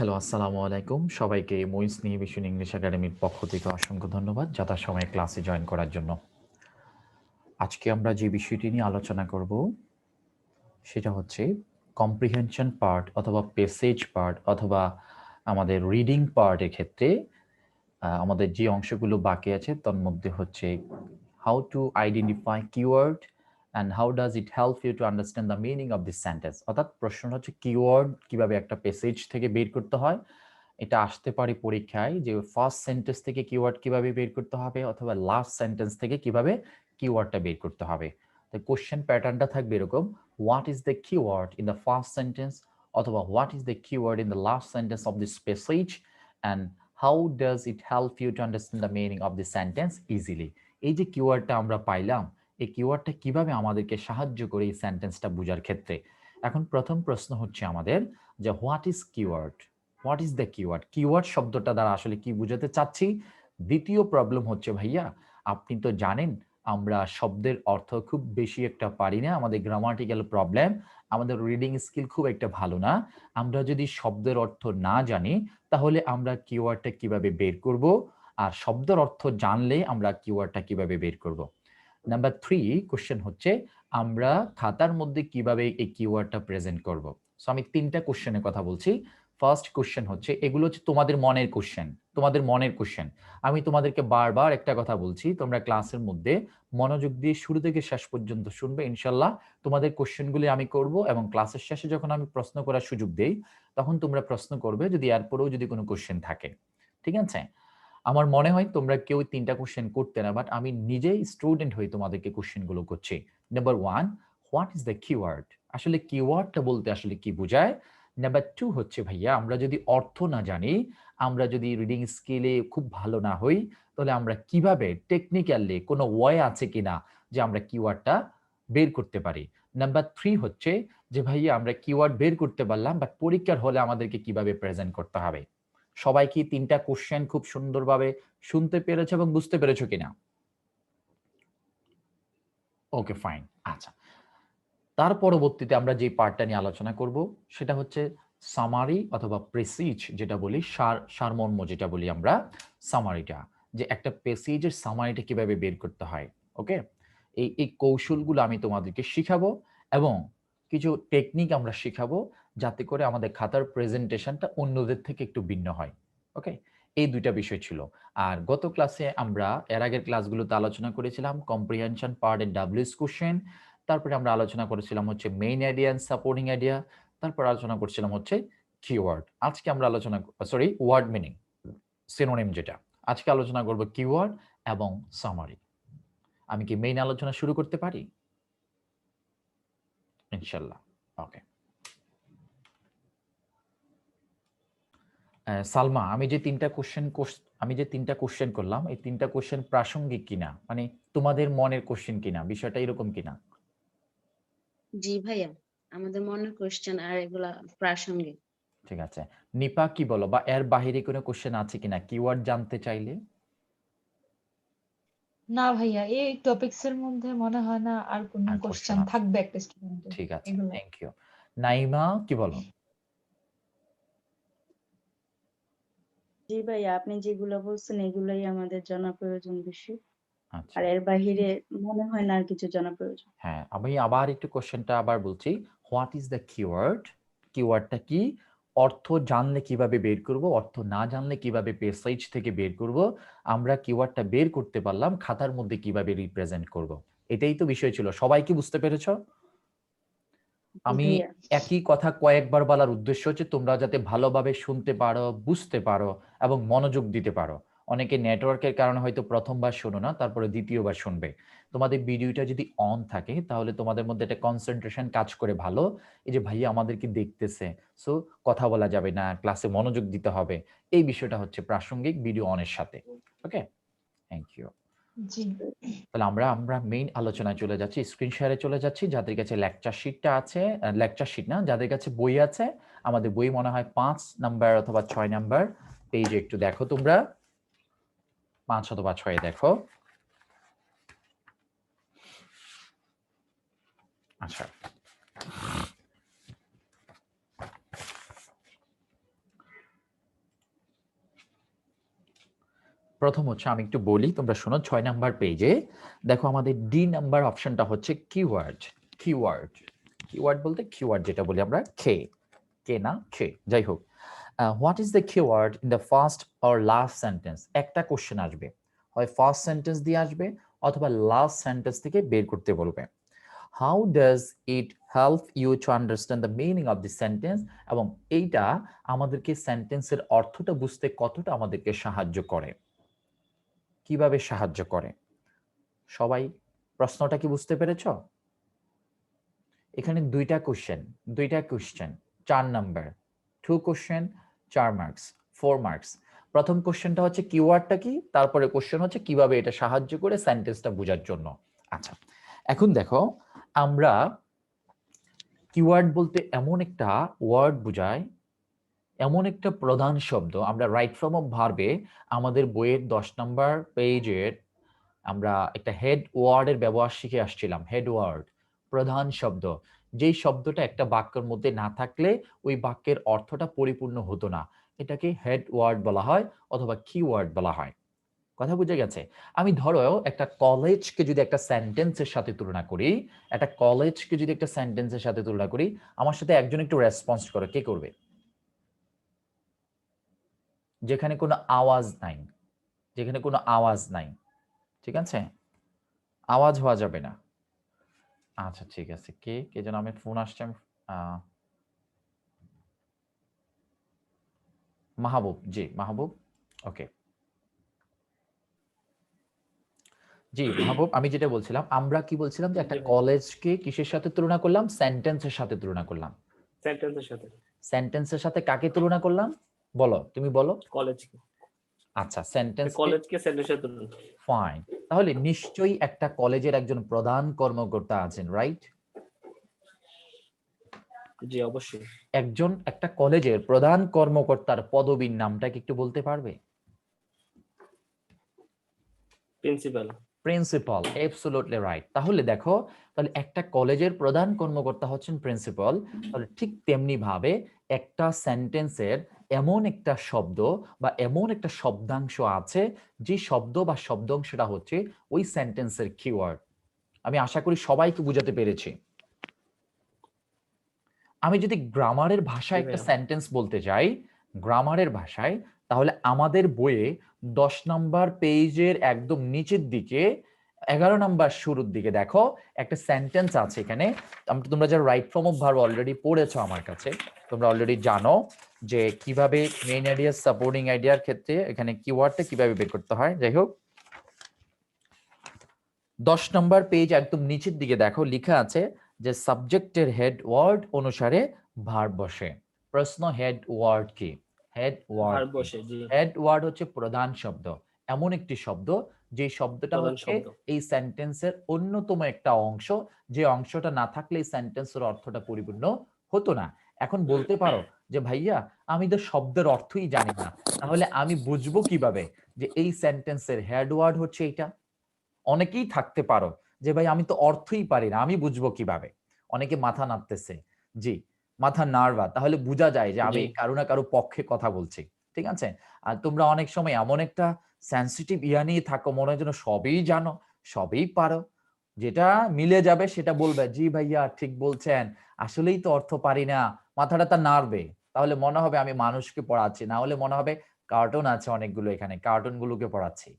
Hello, আসসালামু আলাইকুম। সবাইকে মইস নিহিবিশন ইংলিশ একাডেমির পক্ষ থেকে অসংখ্য ধন্যবাদ যথাসময়ে ক্লাসে জয়েন করার জন্য। আজকে আমরা যে বিষয়টি নিয়ে আলোচনা করব, সেটা হচ্ছে কম্প্রিহেনশন পার্ট অথবা পেসেজ পার্ট অথবা আমাদের রিডিং পার্টের ক্ষেত্রে আমাদের যে অংশগুলো বাকি আছে, তার মধ্যে হচ্ছে how to identify keyword and how does it help you to understand the meaning of this sentence অর্থাৎ প্রশ্ন হচ্ছে কিওয়ার্ড কীভাবে একটা পেসেজ থেকে বের করতে হয়। এটা আসতে পারে পরীক্ষায় যে ফার্স্ট সেন্টেন্স থেকে কিওয়ার্ড কীভাবে বের করতে হবে অথবা লাস্ট সেন্টেন্স থেকে কীভাবে কিওয়ার্ডটা বের করতে হবে। তো কোশ্চেন প্যাটার্নটা থাকবে এরকম what is the keyword in the first sentence অথবা what is the keyword in the last sentence of this passage and how does it help you to understand the meaning of this sentence easily এই যে কিওয়ার্ডটা আমরা পাইলাম এই কিওয়ার্ডটা কীভাবে আমাদেরকে সাহায্য করে এই সেন্টেন্সটা বোঝার ক্ষেত্রে? এখন প্রথম প্রশ্ন হচ্ছে আমাদের যে what is keyword what is the keyword keyword শব্দটা দ্বারা আসলে কি বুঝাতে চাচ্ছি? দ্বিতীয় প্রবলেম হচ্ছে, ভাইয়া, আপনি তো জানেন, আমরা শব্দের অর্থ খুব বেশি একটা পারি না। আমাদের গ্রামাটিক্যাল প্রবলেম আমাদের রিডিং স্কিল খুব একটা ভালো না। আমরা যদি শব্দের অর্থ না জানি, তাহলে আমরা কিওয়ার্ডটা কীভাবে বের করব? আর শব্দের অর্থ জানলে আমরা কিওয়ার্ডটা কীভাবে বের করব? নাম্বার থ্রি কোশ্চেন হচ্ছে, আমরা খাতার মধ্যে কীভাবে এই কিওয়ার্ডটা প্রেজেন্ট করব? সো আমি তিনটা কোশ্চেনের কথা বলছি। ফার্স্ট কোশ্চেন হচ্ছে, এগুলো হচ্ছে তোমাদের মনের কোশ্চেন তোমাদের মনের কোশ্চেন আমি তোমাদেরকে বারবার একটা কথা বলছি, তোমরা ক্লাসের মধ্যে মনোযোগ দিয়ে শুরু থেকে শেষ পর্যন্ত শুনবে, ইনশাল্লাহ। তোমাদের কোশ্চেনগুলি আমি করব এবং ক্লাসের শেষে যখন আমি প্রশ্ন করার সুযোগ দেই, তখন তোমরা প্রশ্ন করবে যদি এরপরেও যদি কোনো কোশ্চেন থাকে। ঠিক আছে? আমার মনে হয় তোমরা কেউ তিনটা কোশ্চেন করতে না বাট আমি নিজেই স্টুডেন্ট হয়ে তোমাদেরকে কোশ্চেনগুলো করছি। Number one what is the keyword আসলে কিওয়ার্ডটা বলতে আসলে কি বোঝায়? নাম্বার টু হচ্ছে ভাইয়া, আমরা যদি অর্থ না জানি, আমরা যদি রিডিং স্কিলে খুব ভালো না হই, তাহলে আমরা কীভাবে টেকনিক্যালি কোনো ওয়ে আছে কিনা যে আমরা কিওয়ার্ডটা বের করতে পারি? নাম্বার থ্রি হচ্ছে যে ভাইয়া, আমরা কিওয়ার্ড বের করতে পারলাম বাট পরীক্ষার হলে আমাদেরকে কীভাবে প্রেজেন্ট করতে হবে? সবাই কি তিনটা কোশ্চেন খুব সুন্দরভাবে শুনতে পেরেছে এবং বুঝতে পেরেছ কিনা? ওকে ফাইন আচ্ছা। তার পরবর্তীতে আমরা যে পার্টটা নিয়ে আলোচনা করব, সেটা হচ্ছে সামারি অথবা প্রেসিজ যেটা বলি, সার, সারমর্ম যেটা বলি আমরা সামারিটা যে একটা প্রেসিজের সামারিটা কীভাবে বের করতে হয় ওকে এই এই কৌশলগুলো আমি তোমাদেরকে শিখাবো এবং কিছু টেকনিক আমরা শিখাবো যাতে করে আমাদের খাতার প্রেজেন্টেশনটা অন্যদের থেকে একটু ভিন্ন হয় ওকে এই দুইটা বিষয় ছিল। আর গত ক্লাসে আমরা, এর আগের ক্লাসগুলোতে আলোচনা করেছিলাম comprehension part and WS question তারপরে আমরা আলোচনা করেছিলাম হচ্ছে main idea and supporting idea তারপর আলোচনা করছিলাম হচ্ছে কিওয়ার্ড আজকে আমরা আলোচনা সরি ওয়ার্ড মিনিং সিনোনিম যেটা। আজকে আলোচনা করব কিওয়ার্ড এবং সামারি আমি কি মেইন আলোচনা শুরু করতে পারি? ইনশাল্লাহ ওকে সালমা আমি যে তিনটা কোশ্চেন আমি যে তিনটা কোশ্চেন করলাম এই তিনটা কোশ্চেন প্রাসঙ্গিক কিনা? মানে তোমাদের মনের কোশ্চেন কিনা? বিষয়টা এরকম কিনা? জি ভাইয়া আমাদের মনের কোশ্চেন আর এগুলা প্রাসঙ্গিক। ঠিক আছে। নিপা কি বলো? বা এর বাহিরে কোনো কোশ্চেন আছে কিনা? কিওয়ার্ড জানতে চাইলে। না ভাইয়া এই টপিকস এর মধ্যে মনে হয় না আর কোনো কোশ্চেন থাকবে একটা স্টুডেন্টের ঠিক আছে। থ্যাংক ইউ নাইমা কি বলো? জি ভাইয়া আপনি যেগুলো বলছেন এগুলাই আমাদের জানা প্রয়োজন বেশি। আচ্ছা। আর এর বাহিরে মনে হয় না আর কিছু জানা প্রয়োজন হ্যাঁ আমি আবার একটু কোশ্চেনটা আবার বলছি। হোয়াট ইজ দ্য কিওয়ার্ড কিওয়ার্ডটা কি? অর্থ জানলে কীভাবে বের করব? অর্থ না জানলে কীভাবে পেসাইজ থেকে বের করব? আমরা কিওয়ার্ডটা বের করতে পারলাম খাতার মধ্যে কীভাবে রিপ্রেজেন্ট করব? এটাই তো বিষয় ছিল। সবাই কি বুঝতে পেরেছ? আমি একই কথা কয়েকবার বলার উদ্দেশ্য হচ্ছে তোমরা যাতে ভালোভাবে শুনতে পারো বুঝতে পারো এবং মনোযোগ দিতে পারো। অনেকে নেটওয়ার্কের কারণে হয়তো প্রথমবার শোনো না তারপরে দ্বিতীয়বার শুনবে। তোমাদের ভিডিওটা যদি অন থাকে তাহলে তোমাদের মধ্যে একটা কনসেন্ট্রেশন কাজ করে ভালো। এই যে ভাইয়া আমাদেরকে দেখতেছে সো কথা বলা যাবে না ক্লাসে মনোযোগ দিতে হবে। এই বিষয়টা হচ্ছে প্রাসঙ্গিক ভিডিও অনের সাথে। ওকে থ্যাংক ইউ তাহলে আমরা আমরা মেইন আলোচনায় চলে যাচ্ছি স্ক্রিন শেয়ারে চলে যাচ্ছি। যাদের কাছে লেকচার শিটটা আছে লেকচার শিট না, যাদের কাছে বই আছে, আমাদের বই মনে হয় পাঁচ নাম্বার অথবা ছয় নাম্বার পেজে একটু দেখো তোমরা। পাঁচ অথবা ছয়ে দেখো। আচ্ছা। প্রথম হচ্ছে আমি একটু বলি, তোমরা শোনো, ছয় নাম্বার পেজে দেখো আমাদের ডি নাম্বার অপশনটা হচ্ছে কিওয়ার্ড কিওয়ার্ড কিওয়ার্ড বলতে কিওয়ার্ড যেটা বলি আমরা খে কে না খে যাই হোক। What is the keyword in the first or last sentence একটা কোশ্চেন আসবে, হয় ফার্স্ট সেন্টেন্স দিয়ে আসবে অথবা লাস্ট সেন্টেন্স থেকে বের করতে বলবে। How does it help you to understand the meaning of the sentence এবং এইটা আমাদেরকে সেন্টেন্সের অর্থটা বুঝতে কতটা আমাদেরকে সাহায্য করে। কীভাবে সাহায্য করে? সবাই প্রশ্নটা কি বুঝতে পেরেছ? এখানে দুইটা কোশ্চেন দুইটা কোশ্চেন চার নাম্বার টু কোশ্চেন চার মার্কস ফোর মার্কস প্রথম কোশ্চেনটা হচ্ছে কিওয়ার্ডটা কি? তারপরে কোশ্চেন হচ্ছে কীভাবে এটা সাহায্য করে সেন্টেন্সটা বোঝার জন্য। আচ্ছা এখন দেখো, আমরা কিওয়ার্ড বলতে এমন একটা ওয়ার্ড বোঝায় এমন একটা প্রধান শব্দ, আমরা রাইট ফ্রম অফ ভার্বে আমাদের বইয়ের দশ নম্বর পেজের আমরা একটা হেড ওয়ার্ডের ব্যবহার শিখে আসছিলাম হেড ওয়ার্ড প্রধান শব্দ। যেই শব্দটা একটা বাক্যের মধ্যে না থাকলে ওই বাক্যের অর্থটা পরিপূর্ণ হতো না। এটাকে হেড ওয়ার্ড বলা হয় অথবা কিওয়ার্ড বলা হয়। কথা বুঝে গেছে? আমি ধরো একটা কলেজকে যদি একটা সেন্টেন্সের সাথে তুলনা করি, একটা কলেজকে যদি একটা সেন্টেন্সের সাথে তুলনা করি, আমার সাথে একজন একটু রেসপন্স করো, কে করবে? যেখানে কোনো আওয়াজ নাই যেখানে কোনো আওয়াজ নাই ঠিক আছে? আওয়াজ হওয়া যাবে না। আচ্ছা ঠিক আছে। কে কে যেন আমি ফোন আসছে আমি মাহবুব জি মাহবুব ওকে। জি মাহবুব আমি যেটা বলছিলাম আমরা কি বলছিলাম যে একটা। কলেজকে কিসের সাথে তুলনা করলাম? সেন্টেন্সের সাথে তুলনা করলাম। সেন্টেন্সের সাথে। সেন্টেন্সের সাথে কাকে তুলনা করলাম? বলো তুমি বলো। কলেজকে। আচ্ছা সেন্টেন্স কলেজকে সেন্টেন্সের তুলনা ফাইন তাহলে নিশ্চয়ই একটা কলেজের একজন প্রধান কর্মকর্তা আছেন রাইট জি অবশ্যই। একজন একটা কলেজের প্রধান কর্মকর্তার পদবীর নামটা কি একটু বলতে পারবে? প্রিন্সিপাল প্রিন্সিপাল অ্যাবসোলুটলি রাইট তাহলে দেখো তাহলে একটা কলেজের প্রধান কর্মকর্তা হচ্ছেন প্রিন্সিপাল তাহলে ঠিক তেমনি ভাবে একটা সেন্টেন্সের এমন একটা শব্দ বা এমন একটা শব্দাংশ আছে যে শব্দ বা শব্দাংশটা হচ্ছে ওই সেন্টেন্সের কিওয়ার্ড আমি আশা করি সবাইকে বুঝাতে পেরেছি। আমি যদি গ্রামারের ভাষায় একটা সেন্টেন্স বলতে যাই গ্রামারের ভাষায় তাহলে আমাদের বইয়ে দশ নম্বর পেজের একদম নিচের দিকে, এগারো নম্বর শুরুর দিকে দেখো, একটা সেন্টেন্স আছে এখানে। তোমরা যারা right form of verb already পড়েছো আমার কাছে, তোমরা অলরেডি জানো যে কীভাবে মেইন আইডিয়া সাপোর্টিং আইডিয়ার ক্ষেত্রে এখানে কিওয়ার্ডটা কীভাবে বের করতে হয়। যাই হোক। দশ নম্বর পেজ একদম নিচের দিকে দেখো, লেখা আছে যে সাবজেক্টের হেড ওয়ার্ড অনুসারে ভার বসে। প্রশ্ন হেড ওয়ার্ড কি? হেড আর ওয়ার্ড বসে জি। হেড ওয়ার্ড হচ্ছে প্রধান শব্দ। এমন একটি শব্দ যে শব্দটা হচ্ছে এই সেন্টেন্সের অন্যতম একটা অংশ যে অংশটা না থাকলে এই সেন্টেন্সের অর্থটা পরিপূর্ণ হতো না। এখন বলতে পারো যে ভাইয়া আমি তো শব্দের অর্থই জানি না। তাহলে আমি বুঝব কীভাবে যে এই সেন্টেন্সের হেড ওয়ার্ড হচ্ছে এটা অনেকেই থাকতে পারো যে ভাই আমি তো অর্থই পারি না। আমি বুঝব কীভাবে? অনেকে মাথা নাড়তেছে জি মাথা নাড়বা তাহলে বোঝা যায় যে আমি কারও না কারও পক্ষে কথা বলছি ঠিক আছে? আর তোমরা অনেক সময় এমন একটা সেন্সিটিভ ইয়া নিয়ে থাকো মনে হয় যেন সবই জানো সবই পারো। যেটা মিলে যাবে সেটা বলবে জি ভাইয়া ঠিক বলছেন আসলেই তো অর্থ পারি না মাথাটা তা নাড়বে। তাহলে মনে হবে আমি মানুষকে পড়াচ্ছি না হলে মনে হবে কার্টুন আছে অনেকগুলো এখানে কার্টুন গুলোকে পড়াচ্ছি।